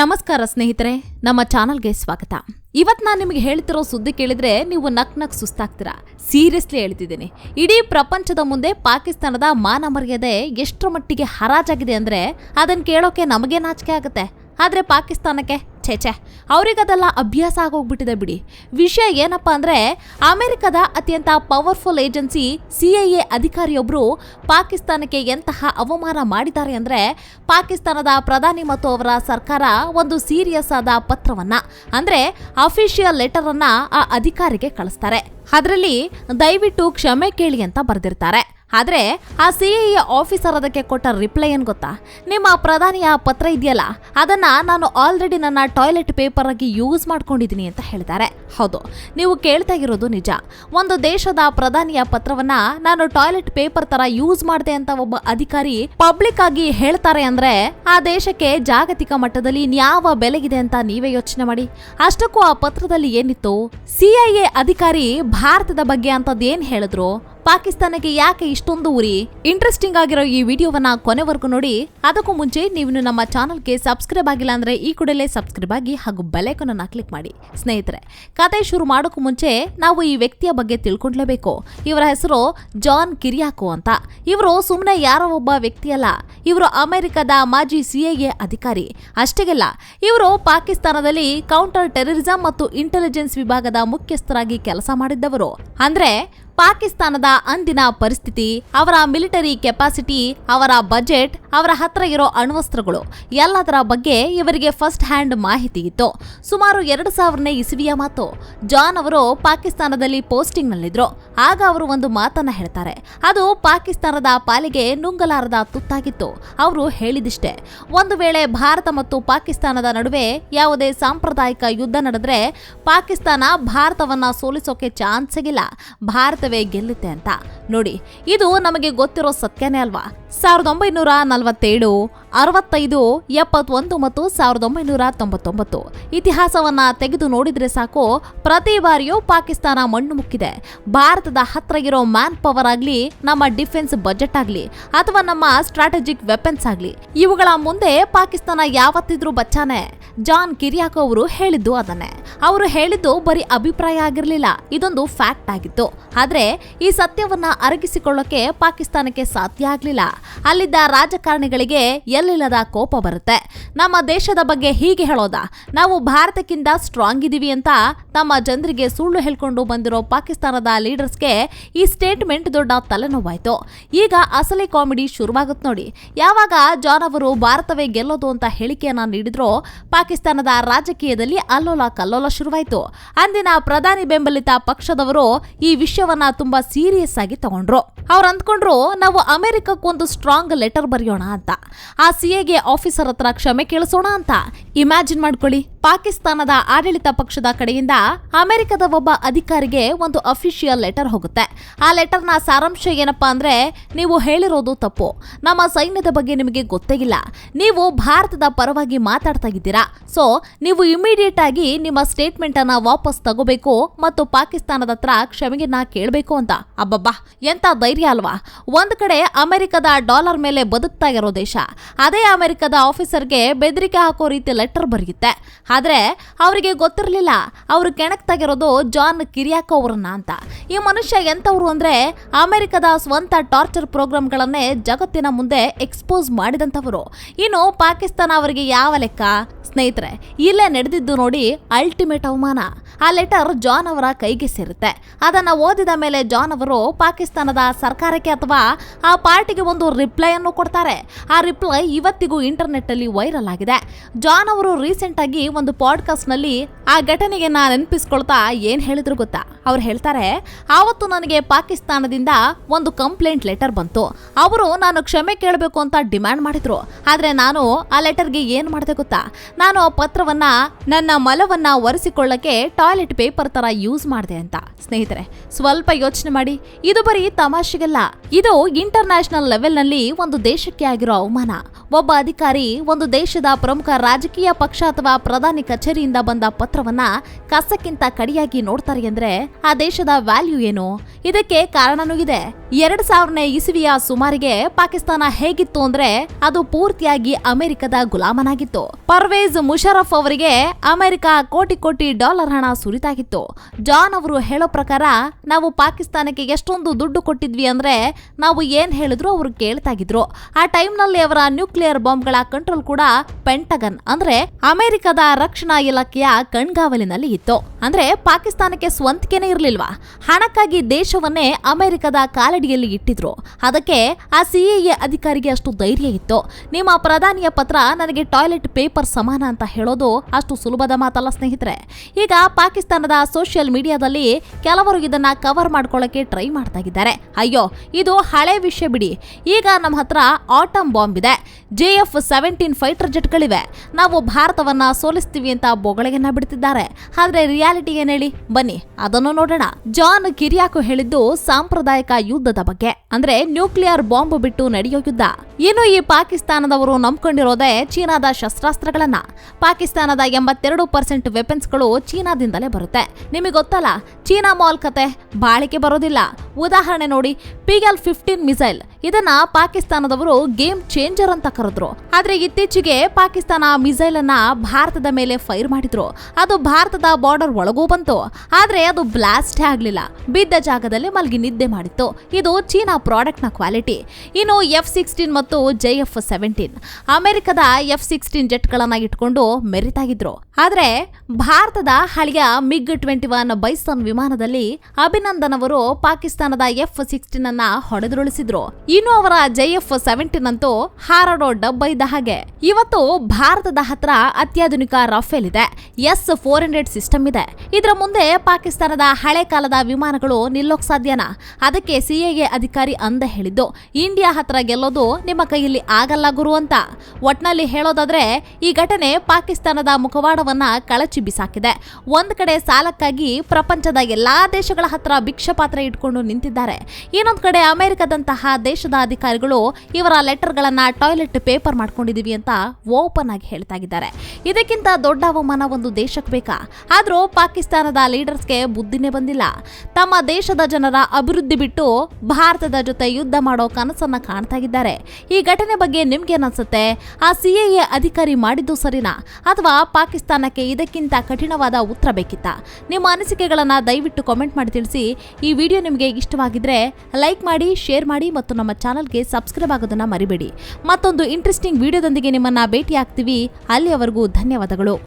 ನಮಸ್ಕಾರ ಸ್ನೇಹಿತರೆ, ನಮ್ಮ ಚಾನಲ್ಗೆ ಸ್ವಾಗತ. ಇವತ್ತು ನಾನು ನಿಮಗೆ ಹೇಳ್ತಿರೋ ಸುದ್ದಿ ಕೇಳಿದ್ರೆ ನೀವು ನಕ್ ನಕ್ ಸುಸ್ತಾಗ್ತೀರಾ. ಸೀರಿಯಸ್ಲಿ ಹೇಳ್ತಿದ್ದೀನಿ. ಇಡೀ ಪ್ರಪಂಚದ ಮುಂದೆ ಪಾಕಿಸ್ತಾನದ ಮಾನ ಮರ್ಯಾದೆ ಎಷ್ಟರ ಮಟ್ಟಿಗೆ ಹರಾಜಾಗಿದೆ ಅಂದ್ರೆ ಅದನ್ನು ಕೇಳೋಕೆ ನಮಗೆ ನಾಚಿಕೆ ಆಗುತ್ತೆ? ಆದ್ರೆ ಪಾಕಿಸ್ತಾನಕ್ಕೆ ಛೇ ಛೇ, ಅವರಿಗದೆಲ್ಲ ಅಭ್ಯಾಸ ಆಗೋಗ್ಬಿಟ್ಟಿದೆ ಬಿಡಿ. ವಿಷಯ ಏನಪ್ಪ ಅಂದರೆ, ಅಮೆರಿಕದ ಅತ್ಯಂತ powerful agency C I A ಅಧಿಕಾರಿಯೊಬ್ಬರು ಪಾಕಿಸ್ತಾನಕ್ಕೆ ಎಂತಹ ಅವಮಾನ ಮಾಡಿದ್ದಾರೆ ಅಂದರೆ, ಪಾಕಿಸ್ತಾನದ ಪ್ರಧಾನಿ ಮತ್ತು ಅವರ ಸರ್ಕಾರ ಒಂದು ಸೀರಿಯಸ್ ಆದ ಪತ್ರವನ್ನು, ಅಂದರೆ ಅಫಿಷಿಯಲ್ ಲೆಟರನ್ನು ಆ ಅಧಿಕಾರಿಗೆ ಕಳಿಸ್ತಾರೆ. ಅದರಲ್ಲಿ ದಯವಿಟ್ಟು ಕ್ಷಮೆ ಕೇಳಿ ಅಂತ ಬರೆದಿರ್ತಾರೆ. ಆದ್ರೆ ಆ ಸಿ ಎ ಆಫೀಸರ್ ಅದಕ್ಕೆ ಕೊಟ್ಟ ರಿಪ್ಲೈ ಏನು ಗೊತ್ತಾ? ನಿಮ್ಮ ಪ್ರಧಾನಿಯ ಪತ್ರ ಇದೆಯಲ್ಲ, ಅದನ್ನ ನಾನು ಆಲ್ರೆಡಿ ನನ್ನ ಟಾಯ್ಲೆಟ್ ಪೇಪರ್ ಆಗಿ ಯೂಸ್ ಮಾಡ್ಕೊಂಡಿದ್ದೀನಿ ಅಂತ ಹೇಳ್ತಾರೆ ಹೌದು, ನೀವು ಕೇಳ್ತಾ ಇರೋದು ನಿಜ. ಒಂದು ದೇಶದ ಪ್ರಧಾನಿಯ ಪತ್ರವನ್ನ ನಾನು ಟಾಯ್ಲೆಟ್ ಪೇಪರ್ ತರ ಯೂಸ್ ಮಾಡಿದೆ ಅಂತ ಒಬ್ಬ ಅಧಿಕಾರಿ ಪಬ್ಲಿಕ್ ಆಗಿ ಹೇಳ್ತಾರೆ ಅಂದ್ರೆ, ಆ ದೇಶಕ್ಕೆ ಜಾಗತಿಕ ಮಟ್ಟದಲ್ಲಿ ಯಾವ ಬೆಲೆಗಿದೆ ಅಂತ ನೀವೇ ಯೋಚನೆ ಮಾಡಿ. ಅಷ್ಟಕ್ಕೂ ಆ ಪತ್ರದಲ್ಲಿ ಏನಿತ್ತು? ಸಿಐಎ ಅಧಿಕಾರಿ ಭಾರತದ ಬಗ್ಗೆ ಅಂತದೇನ್ ಹೇಳಿದ್ರು? ಪಾಕಿಸ್ತಾನಕ್ಕೆ ಯಾಕೆ ಇಷ್ಟೊಂದು ಉರಿ? ಇಂಟ್ರೆಸ್ಟಿಂಗ್ ಆಗಿರೋ ಈ ವಿಡಿಯೋವನ್ನ ಕೊನೆವರೆಗೂ ನೋಡಿ. ಅದಕ್ಕೂ ಮುಂಚೆ ನೀವು ನಮ್ಮ ಚಾನಲ್ಗೆ ಸಬ್ಸ್ಕ್ರೈಬ್ ಆಗಿಲ್ಲ ಅಂದ್ರೆ ಈ ಕೂಡಲೇ ಸಬ್ಸ್ಕ್ರೈಬ್ ಆಗಿ ಹಾಗೂ ಬೆಲೈಕನ್ ಅನ್ನ ಕ್ಲಿಕ್ ಮಾಡಿ. ಸ್ನೇಹಿತರೆ, ಕತೆ ಶುರು ಮಾಡೋಕ್ಕೂ ಮುಂಚೆ ನಾವು ಈ ವ್ಯಕ್ತಿಯ ಬಗ್ಗೆ ತಿಳ್ಕೊಂಡ್ಲೇಬೇಕು. ಇವರ ಹೆಸರು ಜಾನ್ ಕಿರಿಯಾಕೋ ಅಂತ. ಇವರು ಸುಮ್ಮನೆ ಯಾರೋ ಒಬ್ಬ ವ್ಯಕ್ತಿಯಲ್ಲ. ಇವರು ಅಮೆರಿಕದ ಮಾಜಿ ಸಿಐಎ ಅಧಿಕಾರಿ. ಅಷ್ಟೇಗೆಲ್ಲ, ಇವರು ಪಾಕಿಸ್ತಾನದಲ್ಲಿ ಕೌಂಟರ್ ಟೆರರಿಸಂ ಮತ್ತು ಇಂಟೆಲಿಜೆನ್ಸ್ ವಿಭಾಗದ ಮುಖ್ಯಸ್ಥರಾಗಿ ಕೆಲಸ ಮಾಡಿದ್ದವರು. ಅಂದ್ರೆ ಪಾಕಿಸ್ತಾನದ ಅಂದಿನ ಪರಿಸ್ಥಿತಿ, ಅವರ ಮಿಲಿಟರಿ ಕೆಪಾಸಿಟಿ, ಅವರ ಬಜೆಟ್, ಅವರ ಹತ್ರ ಇರೋ ಅಣ್ವಸ್ತ್ರಗಳು, ಎಲ್ಲದರ ಬಗ್ಗೆ ಇವರಿಗೆ ಫಸ್ಟ್ ಹ್ಯಾಂಡ್ ಮಾಹಿತಿ ಇತ್ತು. ಸುಮಾರು ಎರಡು ಸಾವಿರನೇ ಇಸವಿಯ ಮಾತು. ಜಾನ್ ಅವರು ಪಾಕಿಸ್ತಾನದಲ್ಲಿ ಪೋಸ್ಟಿಂಗ್ನಲ್ಲಿದ್ರು. ಆಗ ಅವರು ಒಂದು ಮಾತನ್ನ ಹೇಳ್ತಾರೆ. ಅದು ಪಾಕಿಸ್ತಾನದ ಪಾಲಿಗೆ ನುಂಗಲಾರದ ತುತ್ತಾಗಿತ್ತು. ಅವರು ಹೇಳಿದಿಷ್ಟೇ. ಒಂದು ವೇಳೆ ಭಾರತ ಮತ್ತು ಪಾಕಿಸ್ತಾನದ ನಡುವೆ ಯಾವುದೇ ಸಾಂಪ್ರದಾಯಿಕ ಯುದ್ಧ ನಡೆದ್ರೆ ಪಾಕಿಸ್ತಾನ ಭಾರತವನ್ನ ಸೋಲಿಸೋಕೆ ಚಾನ್ಸ್ ಸಿಗಿಲ್ಲ ಭಾರತವೇ ಗೆಲ್ಲುತ್ತೆ ಅಂತ. ನೋಡಿ ಇದು ನಮಗೆ ಗೊತ್ತಿರೋ ಸತ್ಯನೇ ಅಲ್ವಾ? ಸಾವಿರದ ಒಂಬೈನೂರ ನಲವತ್ತೇಳು ಅರವತ್ತೈದು, ಎಪ್ಪತ್ತೊಂದು ಮತ್ತು ಸಾವಿರದ ಒಂಬೈನೂರ ತೊಂಬತ್ತೊಂಬತ್ತು. ಇತಿಹಾಸವನ್ನ ತೆಗೆದು ನೋಡಿದ್ರೆ ಸಾಕು, ಪ್ರತಿ ಬಾರಿಯೂ ಪಾಕಿಸ್ತಾನ ಮಣ್ಣು ಮುಕ್ಕಿದೆ. ಭಾರತದ ಹತ್ರ ಇರೋ ಮ್ಯಾನ್ ಪವರ್ ಆಗ್ಲಿ, ನಮ್ಮ ಡಿಫೆನ್ಸ್ ಬಜೆಟ್ ಆಗಲಿ, ಅಥವಾ ನಮ್ಮ ಸ್ಟ್ರಾಟಜಿಕ್ ವೆಪನ್ಸ್ ಆಗ್ಲಿ, ಇವುಗಳ ಮುಂದೆ ಪಾಕಿಸ್ತಾನ ಯಾವತ್ತಿದ್ರೂ ಬಚ್ಚಾನೆ. ಜಾನ್ ಕಿರಿಯಾಕೋ ಅವರು ಹೇಳಿದ್ದು ಅದನ್ನೇ. ಅವರು ಹೇಳಿದ್ದು ಬರೀ ಅಭಿಪ್ರಾಯ ಆಗಿರಲಿಲ್ಲ, ಇದೊಂದು ಫ್ಯಾಕ್ಟ್ ಆಗಿತ್ತು. ಆದರೆ, ಈ ಸತ್ಯವನ್ನ ಅರಗಿಸಿಕೊಳ್ಳೋಕೆ ಪಾಕಿಸ್ತಾನಕ್ಕೆ ಸಾಧ್ಯ ಆಗಲಿಲ್ಲ. ಅಲ್ಲಿದ್ದ ರಾಜಕಾರಣಿಗಳಿಗೆ ಎಲ್ಲಿಲ್ಲದ ಕೋಪ ಬರುತ್ತೆ. ನಮ್ಮ ದೇಶದ ಬಗ್ಗೆ ಹೀಗೆ ಹೇಳೋದಾ, ನಾವು ಭಾರತಕ್ಕಿಂತ ಸ್ಟ್ರಾಂಗ್ ಇದೀವಿ ಅಂತ ತಮ್ಮ ಜನರಿಗೆ ಸುಳ್ಳು ಹೇಳ್ಕೊಂಡು ಬಂದಿರೋ ಪಾಕಿಸ್ತಾನದ ಲೀಡರ್ಸ್ಗೆ ಈ ಸ್ಟೇಟ್ಮೆಂಟ್ ದೊಡ್ಡ ತಲೆನೋವಾಯ್ತು. ಈಗ ಅಸಲಿ ಕಾಮಿಡಿ ಶುರುವಾಗುತ್ತೆ ನೋಡಿ. ಯಾವಾಗ ಜಾನ್ ಅವರು ಭಾರತವೇ ಗೆಲ್ಲೋದು ಅಂತ ಹೇಳಿಕೆಯನ್ನ ನೀಡಿದ್ರೋ, ಪಾಕಿಸ್ತಾನದ ರಾಜಕೀಯದಲ್ಲಿ ಅಲ್ಲೋಲ ಕಲ್ಲೋಲ ಶುರುವಾಯ್ತು. ಅಂದಿನ ಪ್ರಧಾನಿ ಬೆಂಬಲಿತ ಪಕ್ಷದವರು ಈ ವಿಷಯವನ್ನ ತುಂಬಾ ಸೀರಿಯಸ್ ಆಗಿ ತಗೊಂಡ್ರು. ಅವ್ರು ಅಂದ್ಕೊಂಡ್ರು, ನಾವು ಅಮೆರಿಕಕ್ಕೊಂದು ಸ್ಟ್ರಾಂಗ್ ಲೆಟರ್ ಬರೆಯೋಣ ಅಂತ. ಆ ಸಿಎಗೆ ಆಫೀಸರ್ ಹತ್ರ ಕ್ಷಮೆ ಕೇಳಿಸೋಣ ಅಂತ. ಇಮ್ಯಾಜಿನ್ ಮಾಡ್ಕೊಳ್ಳಿ. ಪಾಕಿಸ್ತಾನದ ಆಡಳಿತ ಪಕ್ಷದ ಕಡೆಯಿಂದ ಅಮೆರಿಕದ ಒಬ್ಬ ಅಧಿಕಾರಿಗೆ ಒಂದು ಅಫಿಷಿಯಲ್ ಲೆಟರ್ ಹೋಗುತ್ತೆ. ಆ ಲೆಟರ್ನ ಸಾರಾಂಶ ಏನಪ್ಪಾ ಅಂದ್ರೆ, ನೀವು ಹೇಳಿರೋದು ತಪ್ಪು. ನಮ್ಮ ಸೈನ್ಯದ ಬಗ್ಗೆ ನಿಮಗೆ ಗೊತ್ತೇ ಇಲ್ಲ. ನೀವು ಭಾರತದ ಪರವಾಗಿ ಮಾತಾಡ್ತಾ ಇದ್ದೀರಾ. ಸೊ ನೀವು ಇಮಿಡಿಯೇಟ್ ಆಗಿ ನಿಮ್ಮ ಸ್ಟೇಟ್ಮೆಂಟ್ ಅನ್ನ ವಾಪಸ್ ತಗೋಬೇಕು ಮತ್ತು ಪಾಕಿಸ್ತಾನದ ಹತ್ರ ಕ್ಷಮೆಯನ್ನ ಕೇಳಬೇಕು ಅಂತ. ಅಬ್ಬಬ್ಬಾ ಎಂತ ಧೈರ್ಯ ಅಲ್ವಾ? ಒಂದ್ ಕಡೆ ಅಮೆರಿಕದ ಡಾಲರ್ ಮೇಲೆ ಬದುಕ್ತಾ ಇರೋ ದೇಶ. ಅದೇ ಅಮೆರಿಕದ ಆಫೀಸರ್ಗೆ ಬೆದರಿಕೆ ಹಾಕೋ ರೀತಿ ಲೆಟರ್ ಬರೆಯುತ್ತೆ. ಆದ್ರೆ ಅವರಿಗೆ ಗೊತ್ತಿರಲಿಲ್ಲ ಅವರು ಕೆಣಕ್ತಾಗಿರೋದು ಜಾನ್ ಕಿರಿಯಾಕೋ ಅವರನ್ನ ಅಂತ. ಈ ಮನುಷ್ಯ ಎಂಥವ್ರು ಅಂದರೆ ಅಮೆರಿಕದ ಸ್ವಂತ ಟಾರ್ಚರ್ ಪ್ರೋಗ್ರಾಮ್ಗಳನ್ನೇ ಜಗತ್ತಿನ ಮುಂದೆ ಎಕ್ಸ್ಪೋಸ್ ಮಾಡಿದಂಥವರು. ಇನ್ನು ಪಾಕಿಸ್ತಾನ ಅವರಿಗೆ ಯಾವ ಲೆಕ್ಕ? ಸ್ನೇಹಿತರೆ, ಇಲ್ಲೇ ನಡೆದಿದ್ದು ನೋಡಿ ಅಲ್ಟಿಮೇಟ್ ಅವಮಾನ. ಆ ಲೆಟರ್ ಜಾನ್ ಅವರ ಕೈಗೆ ಸೇರುತ್ತೆ. ಅದನ್ನು ಓದಿದ ಮೇಲೆ ಜಾನ್ ಅವರು ಪಾಕಿಸ್ತಾನದ ಸರ್ಕಾರಕ್ಕೆ ಅಥವಾ ಆ ಪಾರ್ಟಿಗೆ ಒಂದು ರಿಪ್ಲೈ ಅನ್ನು ಕೊಡ್ತಾರೆ. ಆ ರಿಪ್ಲೈ ಇವತ್ತಿಗೂ ಇಂಟರ್ನೆಟ್ ಅಲ್ಲಿ ವೈರಲ್ ಆಗಿದೆ. ಜಾನ್ ಅವರು ರೀಸೆಂಟ್ ಆಗಿ ಒಂದು ಪಾಡ್ಕಾಸ್ಟ್ನಲ್ಲಿ ಆ ಘಟನೆಗೆ ನಾನು ನೆನಪಿಸ್ಕೊಳ್ತಾ ಏನ್ ಹೇಳಿದ್ರು ಗೊತ್ತಾ? ಅವ್ರು ಹೇಳ್ತಾರೆ, ಆವತ್ತು ನನಗೆ ಪಾಕಿಸ್ತಾನದಿಂದ ಒಂದು ಕಂಪ್ಲೇಂಟ್ ಲೆಟರ್ ಬಂತು. ಅವರು ನಾನು ಕ್ಷಮೆ ಕೇಳಬೇಕು ಅಂತ ಡಿಮ್ಯಾಂಡ್ ಮಾಡಿದ್ರು. ಆದ್ರೆ ನಾನು ಆ ಲೆಟರ್ಗೆ ಏನ್ ಮಾಡಿದೆ ಗೊತ್ತಾ? ನಾನು ಆ ಪತ್ರವನ್ನ, ನನ್ನ ಮಲವನ್ನ ಒರೆಸಿಕೊಳ್ಳಕ್ಕೆ ಟಾಯ್ಲೆಟ್ ಪೇಪರ್ ತರ ಯೂಸ್ ಮಾಡಿದೆ ಅಂತ. ಸ್ನೇಹಿತರೆ, ಸ್ವಲ್ಪ ಯೋಚನೆ ಮಾಡಿ. ಇದು ಬರೀ ತಮಾಷೆಗಲ್ಲ. ಇದು ಇಂಟರ್ನ್ಯಾಷನಲ್ ಲೆವೆಲ್ನಲ್ಲಿ ಒಂದು ದೇಶಕ್ಕೆ ಆಗಿರೋ ಅವಮಾನ. ಒಬ್ಬ ಅಧಿಕಾರಿ ಒಂದು ದೇಶದ ಪ್ರಮುಖ ರಾಜಕೀಯ ಪಕ್ಷ ಅಥವಾ ಪ್ರಧಾನಿ ಕಚೇರಿಯಿಂದ ಬಂದ ಪತ್ರವನ್ನ ಕಸಕ್ಕಿಂತ ಕಡಿಯಾಗಿ ನೋಡ್ತಾರೆ ಅಂದ್ರೆ ಆ ದೇಶದ ವ್ಯಾಲ್ಯೂ ಏನು? ಇದಕ್ಕೆ ಕಾರಣನೂ ಇದೆ. ಎರಡ್ ಸಾವಿರನೇ ಇಸವಿಯ ಸುಮಾರಿಗೆ ಪಾಕಿಸ್ತಾನ ಹೇಗಿತ್ತು ಅಂದ್ರೆ ಅದು ಪೂರ್ತಿಯಾಗಿ ಅಮೆರಿಕದ ಗುಲಾಮನಾಗಿತ್ತು. ಪರ್ವೇಜ್ ಮುಷರಫ್ ಅವರಿಗೆ ಅಮೆರಿಕ ಕೋಟಿ ಕೋಟಿ ಡಾಲರ್ ಹಣ ಸುರಿತಾಗಿತ್ತು ಜಾನ್ ಅವರು ಹೇಳೋ ಪ್ರಕಾರ ನಾವು ಪಾಕಿಸ್ತಾನಕ್ಕೆ ಎಷ್ಟೊಂದು ದುಡ್ಡು ಕೊಟ್ಟಿದ್ವಿ ಅಂದ್ರೆ ನಾವು ಏನ್ ಹೇಳಿದ್ರು ಅವರು ಕೇಳ್ತಾಗಿದ್ರು ಆ ಟೈಮ್ನಲ್ಲಿ ಅವರ ನ್ಯೂಕ್ಲಿಯರ್ ಬಾಂಬ್ಗಳ ಕಂಟ್ರೋಲ್ ಕೂಡ ಪೆಂಟಗನ್, ಅಂದ್ರೆ ಅಮೆರಿಕದ ರಕ್ಷಣಾ ಇಲಾಖೆಯ ಕಣ್ಗಾವಲಿನಲ್ಲಿ ಇತ್ತು. ಅಂದ್ರೆ ಪಾಕಿಸ್ತಾನಕ್ಕೆ ಸ್ವಂತಿಕೆನೇ ಇರಲಿಲ್ವಾ? ಹಣಕ್ಕಾಗಿ ದೇಶವನ್ನೇ ಅಮೆರಿಕದ ಕಾಲಡಿಯಲ್ಲಿ ಇಟ್ಟಿದ್ರು. ಅದಕ್ಕೆ ಆ ಸಿಎಎ ಅಧಿಕಾರಿಗೆ ಅಷ್ಟು ಧೈರ್ಯ ಇತ್ತು. ನಿಮ್ಮ ಪ್ರಧಾನಿಯ ಪತ್ರ ನನಗೆ ಟಾಯ್ಲೆಟ್ ಪೇಪರ್ ಸಮಾನ ಅಂತ ಹೇಳೋದು ಅಷ್ಟು ಸುಲಭದ ಮಾತಲ್ಲ ಸ್ನೇಹಿತರೆ. ಈಗ ಪಾಕಿಸ್ತಾನದ ಸೋಷಿಯಲ್ ಮೀಡಿಯಾದಲ್ಲಿ ಕೆಲವರು ಇದನ್ನ ಕವರ್ ಮಾಡ್ಕೊಳ್ಳಕ್ಕೆ ಟ್ರೈ ಮಾಡ್ತಾ ಇದ್ದಾರೆ. ಅಯ್ಯೋ, ಇದು ಹಳೆ ವಿಷಯ ಬಿಡಿ. ಈಗ ನಮ್ಮ ಹತ್ರ ಆಟಮ್ ಬಾಂಬ್ ಇದೆ. ಜೆ ಎಫ್ ಸೆವೆಂಟೀನ್ ಫೈಟರ್ ಜೆಟ್ಗಳಿವೆ. ನಾವು ಭಾರತವನ್ನ ಸೋಲಿಸ್ತೀವಿ ಅಂತ ಬೊಗಳಿಗೆನ ಬಿಡ್ತಿದ್ದಾರೆ. ಆದ್ರೆ ರಿಯಾಲಿಟಿ ಏನ್ ಹೇಳಿ? ಬನ್ನಿ, ಅದನ್ನು ನೋಡೋಣ. ಜಾನ್ ಕಿರಿಯಾಕು ಹೇಳಿದ್ದು ಸಾಂಪ್ರದಾಯಿಕ ಯುದ್ಧದ ಬಗ್ಗೆ. ಅಂದ್ರೆ ನ್ಯೂಕ್ಲಿಯರ್ ಬಾಂಬ್ ಬಿಟ್ಟು ನಡೆಯೋ ಯುದ್ಧ. ಏನು ಈ ಪಾಕಿಸ್ತಾನದವರು ನಂಬ್ಕೊಂಡಿರೋದೇ ಚೀನಾದ ಶಸ್ತ್ರಾಸ್ತ್ರಗಳನ್ನ. ಪಾಕಿಸ್ತಾನದ ಎಂಬತ್ತೆರಡು ಪರ್ಸೆಂಟ್ ವೆಪನ್ಸ್ಗಳು ಚೀನಾದಿಂದಲೇ ಬರುತ್ತೆ. ನಿಮಗೆ ಗೊತ್ತಲ್ಲ ಚೀನಾ ಮಾಲ್ ಕತೆ ಬಾಳಿಕೆ ಬರೋದಿಲ್ಲ. ಉದಾಹರಣೆ ನೋಡಿ ಪಿಎಲ್ ಫಿಫ್ಟೀನ್ ಮಿಸೈಲ್ ಇದನ್ನ ಪಾಕಿಸ್ತಾನದವರು ಗೇಮ್ ಚೇಂಜರ್ ಅಂತ ಕರೆದ್ರು. ಆದ್ರೆ ಇತ್ತೀಚೆಗೆ ಪಾಕಿಸ್ತಾನ ಮಿಸೈಲ್ ಅನ್ನ ಭಾರತದ ಮೇಲೆ ಫೈರ್ ಮಾಡಿದ್ರು. ಅದು ಭಾರತದ ಬಾರ್ಡರ್ ಒಳಗೂ ಬಂತು. ಆದ್ರೆ ಅದು ಬ್ಲಾಸ್ಟ್ ಆಗ್ಲಿಲ್ಲ. ಬಿದ್ದ ಜಾಗದಲ್ಲಿ ಮಲ್ಗಿ ನಿದ್ದೆ ಮಾಡಿತ್ತು. ಇದು ಚೀನಾ ಪ್ರಾಡಕ್ಟ್ನ ಕ್ವಾಲಿಟಿ ಇನ್ನು ಎಫ್ ಸಿಕ್ಸ್ಟೀನ್ ಮತ್ತು ಜೆ ಎಫ್ ಸೆವೆಂಟೀನ್ ಅಮೆರಿಕದ ಎಫ್ ಸಿಕ್ಸ್ಟೀನ್ ಜೆಟ್ಗಳನ್ನ ಇಟ್ಕೊಂಡು ಮೆರಿತಾಗಿದ್ರು. ಆದ್ರೆ ಭಾರತದ ಹಳೆಯ ಮಿಗ್ ಟ್ವೆಂಟಿ ಒನ್ ಬೈಸನ್ ವಿಮಾನದಲ್ಲಿ ಅಭಿನಂದನ್ ಅವರು ಪಾಕಿಸ್ತಾನದ ಎಫ್ ಸಿಕ್ಸ್ಟೀನ್ ಅನ್ನ ಹೊಡೆದುರುಳಿಸಿದ್ರು. ಇನ್ನು ಅವರ ಜೆ ಎಫ್ ಸೆವೆಂಟೀನ್ ಅಂತೂ ಹಾರಾಡೋ ಡಬ್ಬ ಇದ್ದ ಹಾಗೆ. ಇವತ್ತು ಭಾರತದ ಹತ್ರ ಅತ್ಯಾಧುನಿಕ ರಫೇಲ್ ಇದೆ. ಎಸ್ ಫೋರ್ ಹಂಡ್ರೆಡ್ ಸಿಸ್ಟಮ್ ಇದೆ. ಇದರ ಮುಂದೆ ಪಾಕಿಸ್ತಾನದ ಹಳೆ ಕಾಲದ ವಿಮಾನಗಳು ನಿಲ್ಲೋಕ್ ಸಾಧ್ಯನಾ? ಅದಕ್ಕೆ ಸಿಎಎ ಅಧಿಕಾರಿ ಅಂದ ಹೇಳಿದ್ದು, ಇಂಡಿಯಾ ಹತ್ರ ಗೆಲ್ಲೋದು ನಿಮ್ಮ ಕೈಯಲ್ಲಿ ಆಗಲ್ಲ ಗುರು ಅಂತ. ಒಟ್ನಲ್ಲಿ ಹೇಳೋದಾದ್ರೆ, ಈ ಘಟನೆ ಪಾಕಿಸ್ತಾನದ ಮುಖವಾಡವನ್ನ ಕಳಚಿ ಬಿಸಾಕಿದೆ. ಒಂದ್ ಕಡೆ ಸಾಲಕ್ಕಾಗಿ ಪ್ರಪಂಚದ ಎಲ್ಲಾ ದೇಶಗಳ ಹತ್ರ ಭಿಕ್ಷಪಾತ್ರ ಇಟ್ಕೊಂಡು ನಿಂತಿದ್ದಾರೆ. ಇನ್ನೊಂದು ಕಡೆ ಅಮೆರಿಕದಂತಹ ದೇಶದ ಅಧಿಕಾರಿಗಳು ಇವರ ಲೆಟರ್ಗಳನ್ನ ಟಾಯ್ಲೆಟ್ ಪೇಪರ್ ಮಾಡ್ಕೊಂಡಿದೀವಿ ಅಂತ ಓಪನ್ ಆಗಿ ಹೇಳ್ತಾ ಇದ್ದಾರೆ. ಇದಕ್ಕಿಂತ ದೊಡ್ಡ ಅವಮಾನ ಒಂದು ದೇಶಕ್ಕೆ ಬೇಕಾ? ಆದ್ರೂ ಪಾಕಿಸ್ತಾನದ ಲೀಡರ್ಸ್ಗೆ ಬುದ್ಧಿನೇ ಬಂದಿಲ್ಲ. ತಮ್ಮ ದೇಶದ ಜನರ ಅಭಿವೃದ್ಧಿ ಬಿಟ್ಟು ಭಾರತದ ಜೊತೆ ಯುದ್ಧ ಮಾಡೋ ಕನಸನ್ನ ಕಾಣ್ತಾ ಇದ್ದಾರೆ. ಈ ಘಟನೆ ಬಗ್ಗೆ ನಿಮ್ಗೇನನ್ಸುತ್ತೆ ಆ ಸಿಎಎ ಅಧಿಕಾರಿ ಮಾಡಿದ್ದು ಸರಿನಾ? ಅಥವಾ ಪಾಕಿಸ್ತಾನಕ್ಕೆ ಇದಕ್ಕಿಂತ ಕಠಿಣವಾದ ಉತ್ತರ ಬೇಕಿತ್ತಾ? ನಿಮ್ಮ ಅನಿಸಿಕೆಗಳನ್ನ ಕಾಮೆಂಟ್ ಮಾಡಿ ತಿಳಿಸಿ. ಈ ವಿಡಿಯೋ ನಿಮಗೆ ಇಷ್ಟವಾಗಿದ್ರೆ ಲೈಕ್ ಮಾಡಿ ಶೇರ್ ಮಾಡಿ ಮತ್ತು ನಮ್ಮ ಚಾನಲ್ಗೆ ಸಬ್ಸ್ಕ್ರೈಬ್ ಆಗೋದನ್ನು ಮರಿಬೇಡಿ. ಮತ್ತೊಂದು ಇಂಟ್ರೆಸ್ಟಿಂಗ್ ವಿಡಿಯೋದೊಂದಿಗೆ ನಿಮ್ಮನ್ನು ಭೇಟಿ ಆಗ್ತೀವಿ ಅಲ್ಲಿಯವರೆಗೂ ಧನ್ಯವಾದಗಳು.